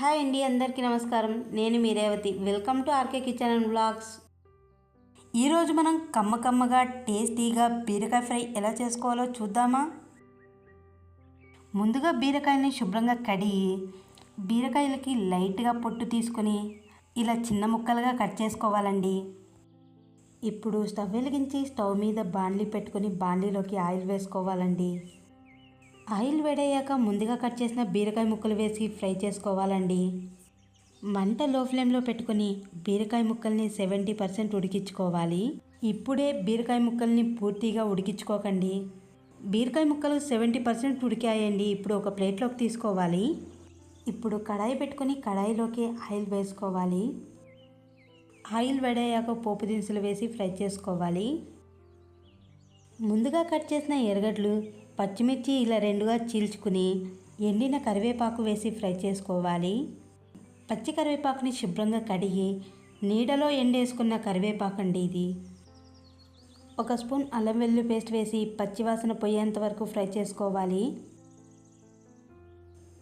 Hi అండి అందరికీ నమస్కారం. నేను మీ Revathi. Welcome to RK kitchen and blogs ఈరోజు మనం కమ్మ కమ్మగా టేస్టీగా బీరకాయ ఫ్రై ఎలా చేసుకోవాలో చూద్దామా? ముందుగా బీరకాయని శుభ్రంగా కడిగి బీరకాయలకి లైట్గా పొట్టు తీసుకొని ఇలా చిన్న ముక్కలుగా కట్ చేసుకోవాలండి. ఇప్పుడు స్టవ్ వెలిగించి స్టవ్ మీద బాండ్లీ పెట్టుకొని బాండ్లీలోకి ఆయిల్ వేసుకోవాలండి. ఆయిల్ వేడయ్యాక ముందుగా కట్ చేసిన బీరకాయ ముక్కలు వేసి ఫ్రై చేసుకోవాలండి. మంట లో ఫ్లేమ్లో పెట్టుకొని బీరకాయ ముక్కల్ని సెవెంటీ పర్సెంట్ ఉడికించుకోవాలి. ఇప్పుడే బీరకాయ ముక్కల్ని పూర్తిగా ఉడికించుకోకండి. బీరకాయ ముక్కలు సెవెంటీ పర్సెంట్ ఉడికాయండి. ఇప్పుడు ఒక ప్లేట్లోకి తీసుకోవాలి. ఇప్పుడు కడాయి పెట్టుకొని కడాయిలోకి ఆయిల్ వేసుకోవాలి. ఆయిల్ వేడయ్యాక పోపు దినుసులు వేసి ఫ్రై చేసుకోవాలి. ముందుగా కట్ చేసిన ఎరగడ్లు పచ్చిమిర్చి ఇలా రెండుగా చీల్చుకుని ఎండిన కరివేపాకు వేసి ఫ్రై చేసుకోవాలి. పచ్చి కరివేపాకుని శుభ్రంగా కడిగి నీడలో ఎండేసుకున్న కరివేపాకు అండి ఇది. ఒక స్పూన్ అల్లం వెల్లుల్లి పేస్ట్ వేసి పచ్చివాసన పోయేంత వరకు ఫ్రై చేసుకోవాలి.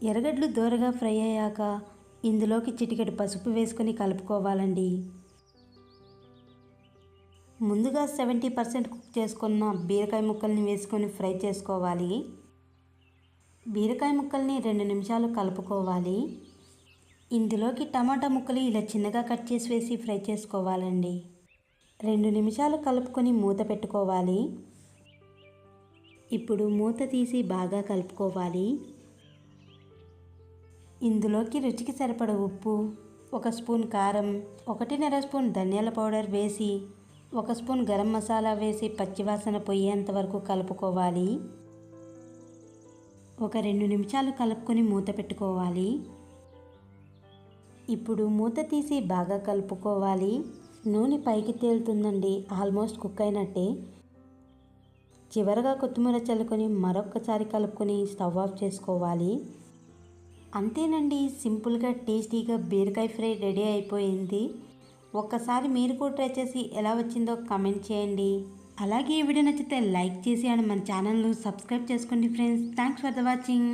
ఎర్రగడ్డలు దూరగా ఫ్రై అయ్యాక ఇందులోకి చిటికెడు పసుపు వేసుకొని కలుపుకోవాలండి. ముందుగా సెవెంటీ పర్సెంట్ కుక్ చేసుకున్న బీరకాయ ముక్కల్ని వేసుకొని ఫ్రై చేసుకోవాలి. బీరకాయ ముక్కల్ని రెండు నిమిషాలు కలుపుకోవాలి. ఇందులోకి టమాటా ముక్కలు ఇలా చిన్నగా కట్ చేసి వేసి ఫ్రై చేసుకోవాలండి. రెండు నిమిషాలు కలుపుకొని మూత పెట్టుకోవాలి. ఇప్పుడు మూత తీసి బాగా కలుపుకోవాలి. ఇందులోకి రుచికి సరిపడ ఉప్పు ఒక స్పూన్ కారం ఒకటిన్నర స్పూన్ ధనియాల పౌడర్ వేసి ఒక స్పూన్ గరం మసాలా వేసి పచ్చివాసన పోయేంత వరకు కలుపుకోవాలి. ఒక రెండు నిమిషాలు కలుపుకొని మూత పెట్టుకోవాలి. ఇప్పుడు మూత తీసి బాగా కలుపుకోవాలి. నూనె పైకి తేలుతుందండి ఆల్మోస్ట్ కుక్ అయినట్టే. చివరగా కొత్తిమీర చల్లుకొని మరొక్కసారి కలుపుకొని స్టవ్ ఆఫ్ చేసుకోవాలి. అంతేనండి సింపుల్గా టేస్టీగా బీరకాయ ఫ్రై రెడీ అయిపోయింది. ఒక్కసారి మీరు కూడా ట్రై చేసి ఎలా వచ్చిందో కమెంట్ చేయండి. అలాగే ఈ వీడియో నచ్చితే లైక్ చేసి అండ్ మన ఛానల్ను సబ్స్క్రైబ్ చేసుకోండి friends thanks for the watching